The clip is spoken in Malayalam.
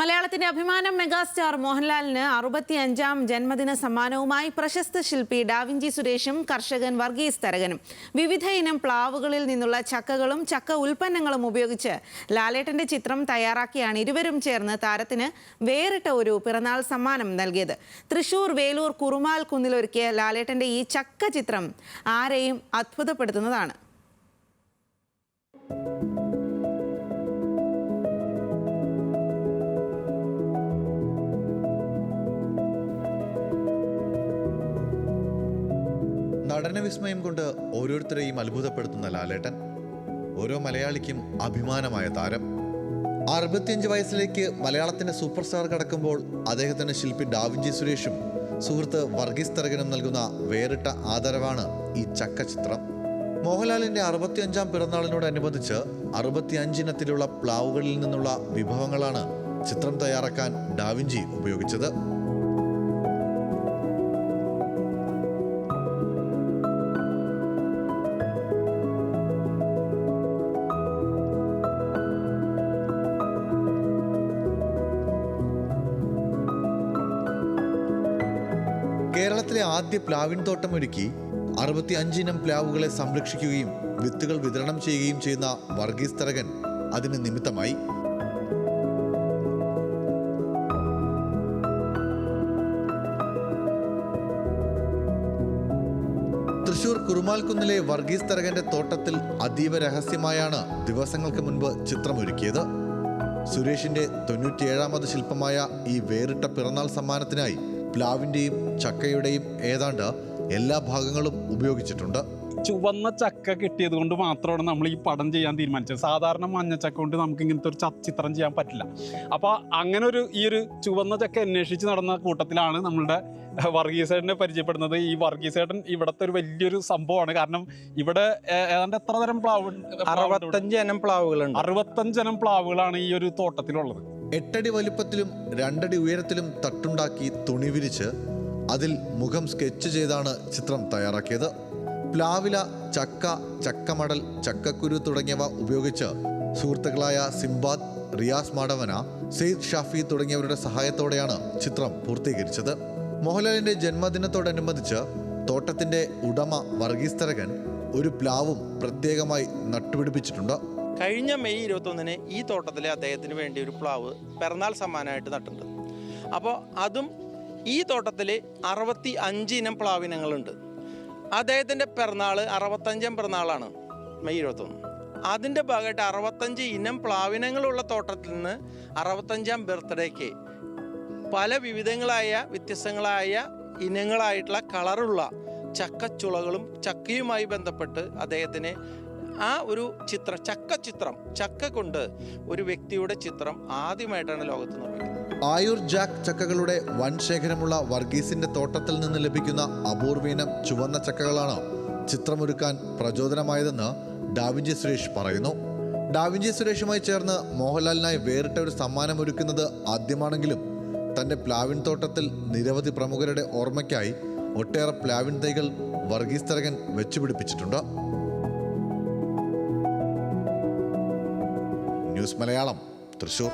മലയാളത്തിന്റെ അഭിമാനം മെഗാസ്റ്റാർ മോഹൻലാലിന് അറുപത്തിയഞ്ചാം ജന്മദിന സമ്മാനവുമായി പ്രശസ്ത ശില്പി ഡാവിഞ്ചി സുരേഷും കർഷകൻ വർഗീസ് തരകനും. വിവിധ ഇനം പ്ലാവുകളിൽ നിന്നുള്ള ചക്കകളും ചക്ക ഉൽപ്പന്നങ്ങളും ഉപയോഗിച്ച് ലാലേട്ടന്റെ ചിത്രം തയ്യാറാക്കിയാണ് ഇരുവരും ചേർന്ന് താരത്തിന് വേറിട്ട ഒരു പിറന്നാൾ സമ്മാനം നൽകിയത്. തൃശൂർ വേലൂർ കുറുമാൽ കുന്നിലൊരുക്കിയ ലാലേട്ടന്റെ ഈ ചക്ക ചിത്രം ആരെയും അത്ഭുതപ്പെടുത്തുന്നതാണ്. നടന വിസ്മയം കൊണ്ട് ഓരോരുത്തരെയും അത്ഭുതപ്പെടുത്തുന്ന ലാലേട്ടൻ. ഓരോ മലയാളിക്കും അഭിമാനമായ താരം. അറുപത്തിയഞ്ച് വയസ്സിലേക്ക് മലയാളത്തിന്റെ സൂപ്പർ സ്റ്റാർ കടക്കുമ്പോൾ അദ്ദേഹത്തിന് ശില്പി ഡാവിഞ്ചി സുരേഷും സുഹൃത്ത് വർഗീസ് തരകനും നൽകുന്ന വേറിട്ട ആദരവാണ് ഈ ചക്ക ചിത്രം മോഹൻലാലിന്റെ അറുപത്തിയഞ്ചാം പിറന്നാളിനോടനുബന്ധിച്ച് അറുപത്തിയഞ്ചിനത്തിലുള്ള പ്ലാവുകളിൽ നിന്നുള്ള വിഭവങ്ങളാണ് ചിത്രം തയ്യാറാക്കാൻ ഡാവിഞ്ചി ഉപയോഗിച്ചത്. കേരളത്തിലെ ആദ്യ പ്ലാവിൻ തോട്ടം ഒരുക്കി അറുപത്തി അഞ്ചിനം പ്ലാവുകളെ സംരക്ഷിക്കുകയും വിത്തുകൾ വിതരണം ചെയ്യുകയും ചെയ്യുന്ന വർഗീസ് തരകൻ അതിന് നിമിത്തമായി. തൃശൂർ കുറുമാൽക്കുന്നിലെ വർഗീസ് തരകന്റെ തോട്ടത്തിൽ അതീവ രഹസ്യമായാണ് ദിവസങ്ങൾക്ക് മുൻപ് ചിത്രമൊരുക്കിയത്. സുരേഷിന്റെ തൊണ്ണൂറ്റിയേഴാമത് ശില്പമായ ഈ വേറിട്ട പിറന്നാൾ സമ്മാനത്തിനായി പ്ലാവിന്റെയും ചക്കയുടെയും ഏതാണ്ട് എല്ലാ ഭാഗങ്ങളും ഉപയോഗിച്ചിട്ടുണ്ട്. ചുവന്ന ചക്ക കിട്ടിയത് കൊണ്ട് മാത്രമാണ് നമ്മൾ ഈ പടം ചെയ്യാൻ തീരുമാനിച്ചത്. സാധാരണ മഞ്ഞ ചക്ക കൊണ്ട് നമുക്ക് ഇങ്ങനത്തെ ഒരു ചിത്രം ചെയ്യാൻ പറ്റില്ല. അപ്പോൾ അങ്ങനെ ഒരു ഈ ഒരു ചുവന്ന ചക്ക അന്വേഷിച്ച് നടന്ന കൂട്ടത്തിലാണ് നമ്മളുടെ വർഗീസേട്ടനെ പരിചയപ്പെടുന്നത്. ഈ വർഗീസേട്ടൻ ഇവിടത്തെ ഒരു വലിയൊരു സംഭവമാണ്. കാരണം ഇവിടെ ഏതാണ്ട് എത്ര തരം പ്ലാവ് അറുപത്തഞ്ചനം? അറുപത്തഞ്ച് ഇനം പ്ലാവുകളുണ്ട്. അറുപത്തഞ്ചനം പ്ലാവുകളാണ് ഈ ഒരു തോട്ടത്തിലുള്ളത്. എട്ടടി വലിപ്പത്തിലും രണ്ടടി ഉയരത്തിലും തട്ടുണ്ടാക്കി തുണി വിരിച്ച് അതിൽ മുഖം സ്കെച്ച് ചെയ്താണ് ചിത്രം തയ്യാറാക്കിയത്. പ്ലാവില ചക്ക ചക്കമടൽ ചക്കക്കുരു തുടങ്ങിയവ ഉപയോഗിച്ച് സുഹൃത്തുക്കളായ സിംബാദ് റിയാസ് മാടവന സെയ്ദ് ഷാഫി തുടങ്ങിയവരുടെ സഹായത്തോടെയാണ് ചിത്രം പൂർത്തീകരിച്ചത്. മോഹൻലാലിന്റെ ജന്മദിനത്തോടനുബന്ധിച്ച് തോട്ടത്തിന്റെ ഉടമ വർഗീസ് തരകൻ ഒരു പ്ലാവും പ്രത്യേകമായി നട്ടുപിടിപ്പിച്ചിട്ടുണ്ട്. കഴിഞ്ഞ മെയ് ഇരുപത്തൊന്നിന് ഈ തോട്ടത്തിൽ അദ്ദേഹത്തിന് വേണ്ടി ഒരു പ്ലാവ് പിറന്നാൾ സമ്മാനമായിട്ട് നട്ടിട്ടുണ്ട്. അപ്പോൾ അതും ഈ തോട്ടത്തിൽ അറുപത്തി അഞ്ച് ഇനം പ്ലാവിനങ്ങളുണ്ട്. അദ്ദേഹത്തിന്റെ പിറന്നാൾ അറുപത്തഞ്ചാം പിറന്നാളാണ് മെയ് ഇരുപത്തൊന്ന്. അതിന്റെ ഭാഗമായിട്ട് അറുപത്തഞ്ച് ഇനം പ്ലാവിനങ്ങളുള്ള തോട്ടത്തിൽ നിന്ന് അറുപത്തഞ്ചാം ബർത്ത്ഡേക്ക് പല വിവിധങ്ങളായ വ്യത്യസ്തങ്ങളായ ഇനങ്ങളായിട്ടുള്ള കളറുള്ള ചക്കച്ചുളകളും ചക്കയുമായി ബന്ധപ്പെട്ട് അദ്ദേഹത്തിന് ആ ഒരു ചിത്രം ചക്ക ചിത്രം ചക്ക കൊണ്ട് ഒരു വ്യക്തിയുടെ ചിത്രം ആദ്യമായിട്ടാണ് ലോകത്ത് നിർമ്മിക്കുന്നത്. ആയുർ ജാക്ക് ചക്കകളുടെ വൻ ശേഖരമുള്ള വർഗീസിന്റെ തോട്ടത്തിൽ നിന്ന് ലഭിക്കുന്ന അപൂർവീനം ചുവന്ന ചക്കകളാണ് ചിത്രമൊരുക്കാൻ പ്രചോദനമായതെന്ന് ഡാവിഞ്ചി സുരേഷ് പറയുന്നു. ഡാവിഞ്ചി സുരേഷുമായി ചേർന്ന് മോഹൻലാലിനായി വേറിട്ട ഒരു സമ്മാനം ഒരുക്കുന്നത് ആദ്യമാണെങ്കിലും തന്റെ പ്ലാവിൻ തോട്ടത്തിൽ നിരവധി പ്രമുഖരുടെ ഓർമ്മയ്ക്കായി ഒട്ടേറെ പ്ലാവിൻ തൈകൾ വർഗീസ് തരകൻ വെച്ചുപിടിപ്പിച്ചിട്ടുണ്ട്. ന്യൂസ് മലയാളം. തൃശൂർ.